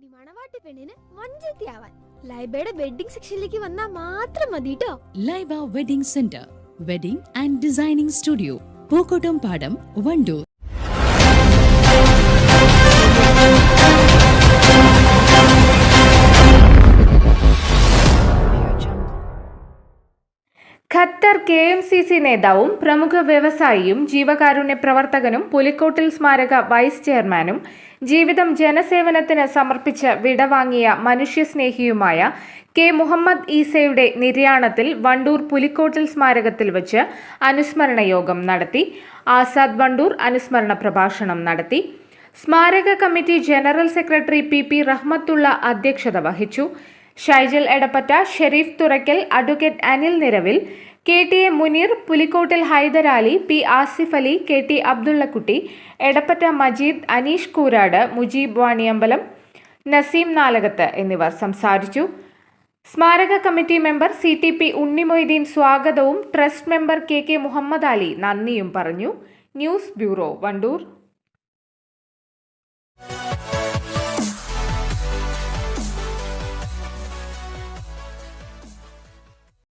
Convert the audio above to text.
ഇനി മണവാട്ടി പെണ്ണിന് വഞ്ചത്തിയാവാൻ ലൈബയുടെ വെഡിങ് സെക്ഷനിലേക്ക് വന്നാൽ മാത്രം മതി കേട്ടോ Laiba wedding centre wedding and designing studio Pookkottumpadam Wandoor. Qatar K M C C നേതാവും പ്രമുഖ വ്യവസായിയും ജീവകാരുണ്യ പ്രവർത്തകനും പുലിക്കോട്ടിൽ സ്മാരക വൈസ് ചെയർമാനും ജീവിതം ജനസേവനത്തിന് സമർപ്പിച്ച് വിടവാങ്ങിയ മനുഷ്യസ്നേഹിയുമായ കെ മുഹമ്മദ് ഈസയുടെ നിര്യാണത്തിൽ വണ്ടൂർ പുലിക്കോട്ടിൽ സ്മാരകത്തിൽ വച്ച് അനുസ്മരണ യോഗം നടത്തി. ആസാദ് വണ്ടൂർ അനുസ്മരണ പ്രഭാഷണം നടത്തി. സ്മാരക committee general secretary P P Rahmathulla അധ്യക്ഷത വഹിച്ചു. Shaijal Edappatta Shareef Thurakkal advocate Anil Niravil K T A Muneer Pulikkottil Hydarali P Asif Ali K T Abdullakutty Edappatta Majeed Aneesh Koorad Mujeeb Vaniyambalam Naseem Nalakath എന്നിവർ സംസാരിച്ചു. സ്മാരക committee member C T P Unnimoideen സ്വാഗതവും trust member K K Muhammad Ali നന്ദിയും പറഞ്ഞു. News bureau Wandoor.